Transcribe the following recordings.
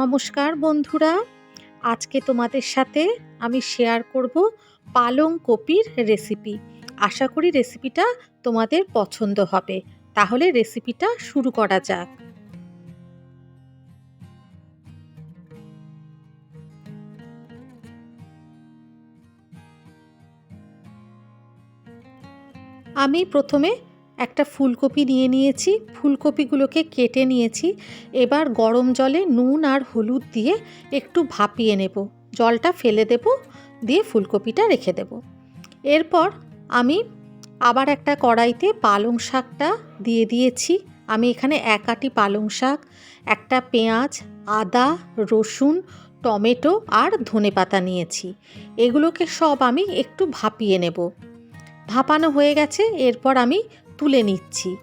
নমস্কার বন্ধুরা। আজকে তোমাদের সাথে আমি শেয়ার করব পালং কপির রেসিপি আশা করি রেসিপিটা তোমাদের পছন্দ হবে। তাহলে রেসিপিটা শুরু করা যাক। আমি প্রথমে একটা ফুলকপি নিয়ে নিয়েছি, ফুলকপিগুলোকে কেটে নিয়েছি। এবার গরম জলে নুন আর হলুদ দিয়ে একটু ভাপিয়ে নেব। জলটা ফেলে দেব, দিয়ে ফুলকপিটা রেখে দেব। এরপর আমি আবার একটা কড়াইতে পালং শাকটা দিয়ে দিয়েছি। আমি এখানে এক আটি পালং শাক, একটা পেঁয়াজ, আদা, রসুন, টমেটো আর ধনে পাতা নিয়েছি। এগুলোকে সব আমি একটু ভাপিয়ে নেব। ভাপানো হয়ে গেছে, এরপর আমি তুলে নিচ্ছি।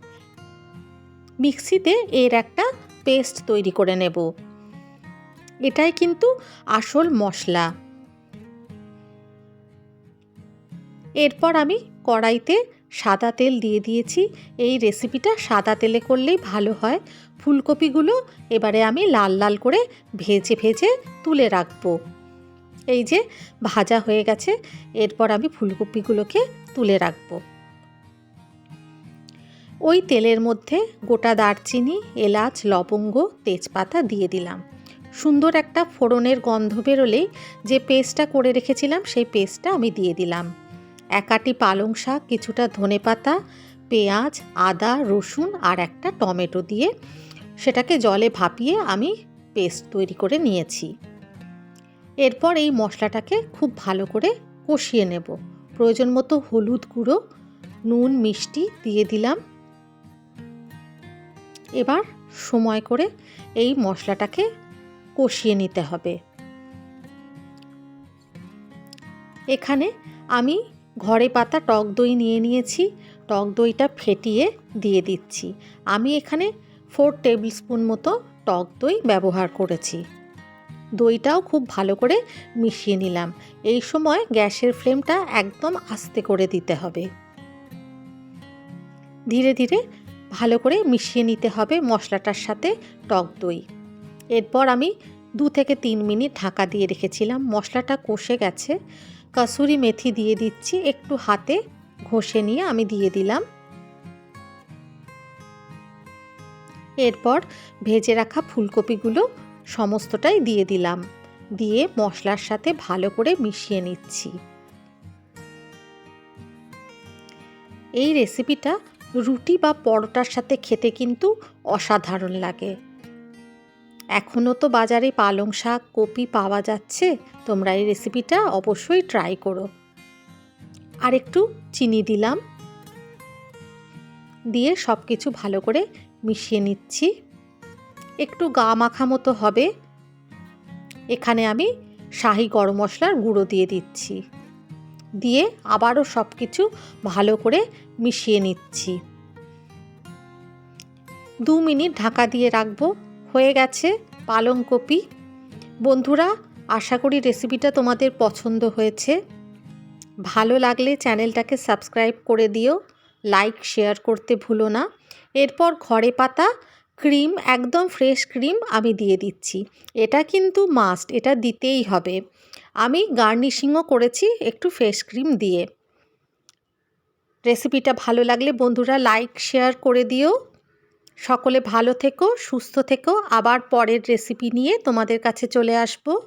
মিক্সিতে এর একটা পেস্ট তৈরি করে নেব। এটাই কিন্তু আসল মশলা। এরপর আমি কড়াইতে সাদা তেল দিয়ে দিয়েছি। এই রেসিপিটা সাদা তেলে করলেই ভালো হয়। ফুলকপিগুলো এবারে আমি লাল লাল করে ভেজে ভেজে তুলে রাখব। এই যে ভাজা হয়ে গেছে, এরপর আমি ফুলকপিগুলোকে তুলে রাখব। ওই তেলের মধ্যে গোটা দারচিনি, এলাচ, লবঙ্গ, তেজপাতা দিয়ে দিলাম। সুন্দর একটা ফোড়নের গন্ধ বেরোলেই যে পেস্টটা করে রেখেছিলাম সেই পেস্টটা আমি দিয়ে দিলাম। একাটি পালং শাক, কিছুটা ধনে পাতা, পেঁয়াজ, আদা, রসুন আর একটা টমেটো দিয়ে সেটাকে জলে ভাপিয়ে আমি পেস্ট তৈরি করে নিয়েছি। এরপর এই মশলাটাকে খুব ভালো করে কষিয়ে নেব। প্রয়োজন মতো হলুদ গুঁড়ো, নুন, মিষ্টি দিয়ে দিলাম। এবার সময় করে এই মশলাটাকে কষিয়ে নিতে হবে। এখানে আমি ঘরে পাতা টক দই নিয়ে নিয়েছি, টক দইটা ফেটিয়ে দিয়ে দিচ্ছি। আমি এখানে ফোর টেবিল স্পুন মতো টক দই ব্যবহার করেছি। দইটাও খুব ভালো করে মিশিয়ে নিলাম। এই সময় গ্যাসের ফ্লেমটা একদম আস্তে করে দিতে হবে। ধীরে ধীরে ভালো করে মিশিয়ে নিতে হবে মশলাটার সাথে টক দই। এরপর আমি দু থেকে তিন মিনিট ঢাকা দিয়ে রেখেছিলাম। মশলাটা কষে গেছে। কাসুরি মেথি দিয়ে দিচ্ছি। একটু হাতে ঘষে নিয়ে আমি দিয়ে দিলাম। এরপর ভেজে রাখা ফুলকপিগুলো সমস্তটাই দিয়ে দিলাম। দিয়ে মশলার সাথে ভালো করে মিশিয়ে নিচ্ছি। এই রেসিপিটা রুটি বা পরোটার সাথে খেতে কিন্তু অসাধারণ লাগে। এখনও তো বাজারে পালং শাক, কপি পাওয়া যাচ্ছে। তোমরা এই রেসিপিটা অবশ্যই ট্রাই করো। আর একটু চিনি দিলাম। দিয়ে সব কিছু ভালো করে মিশিয়ে নিচ্ছি। একটু গা মাখা মতো হবে। এখানে আমি শাহি গরম মশলার গুঁড়ো দিয়ে দিচ্ছি। দিয়ে আবারও সব কিছু ভালো করে মিশিয়ে নিচ্ছি। দু মিনিট ঢাকা দিয়ে রাখব। হয়ে গেছে পালং কপি। বন্ধুরা, আশা করি রেসিপিটা তোমাদের পছন্দ হয়েছে। ভালো লাগলে চ্যানেলটাকে সাবস্ক্রাইব করে দিও। লাইক, শেয়ার করতে ভুলো না। এরপর ঘরে পাতা, ক্রিম, একদম ফ্রেশ ক্রিম আমি দিয়ে দিচ্ছি। এটা কিন্তু মাস্ট, এটা দিতেই হবে। আমি গার্নিশিংও করেছি একটু ফ্রেশ ক্রিম দিয়ে। রেসিপিটা ভালো লাগলে বন্ধুরা লাইক, শেয়ার করে দিও। সকলে ভালো থেকো, সুস্থ থেকো। আবার পরের রেসিপি নিয়ে তোমাদের কাছে চলে আসব।